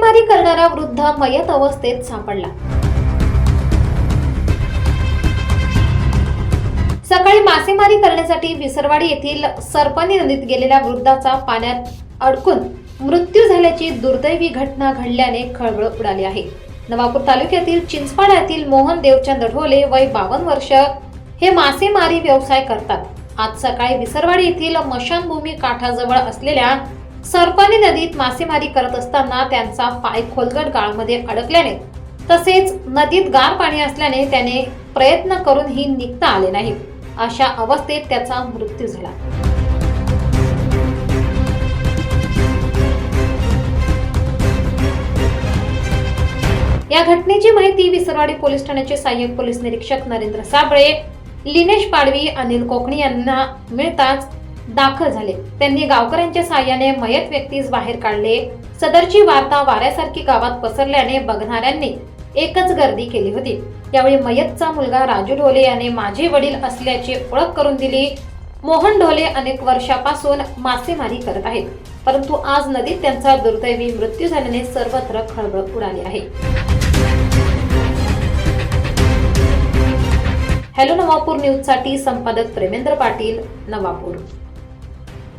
वृद्ध मयत अवस्थेत सापडला. सकाळी मासेमारी करण्यासाठी विसरवाडी येथील सरपणी नदीत गेलेल्या वृद्धाचा पाण्यात अडकून मृत्यू झाल्याची दुर्दैवी घटना घडल्याने खळबळ उडाली आहे. नवापूर तालुक्यातील चिंचपाडा येथील मोहन देवचंद ढोले वय बावन्न वर्ष हे मासेमारी व्यवसाय करतात. आज सकाळी विसरवाडी येथील मशानभूमी काठाजवळ असलेल्या सरपाली नदीत मासेमारी करत असताना त्यांचा पाय खोलगट गाळमध्ये अडकल्याने तसेच नदीत गार पाणी असल्याने त्याने प्रयत्न करूनही निघता आले नाही. अशा अवस्थेत त्याचा मृत्यू झाला. या घटनेची माहिती विसरवाडी पोलीस ठाण्याचे सहाय्यक पोलीस निरीक्षक नरेंद्र साबळे लिनेश पाडवी अनिल कोकणी यांना मिळताच दाखल झाले. त्यांनी गावकऱ्यांच्या साह्याने मयत व्यक्तीस बाहेर काढले. सदरची वार्ता वाऱ्यासारखी गावात पसरल्याने बघणाऱ्यांनी एकच गर्दी केली होती. यावेळी मयतचा मुलगा राजू ढोले याने माझे वडील असल्याची ओळख करून दिली. मोहन ढोले अनेक वर्षापासून मासेमारी करत आहेत. परंतु आज नदीत त्यांचा दुर्दैवी मृत्यू झाल्याने सर्वत्र खळबळ उडाली आहे. हॅलो नवापूर न्यूजसाठी संपादक प्रेमेंद्र पाटील नवापूर.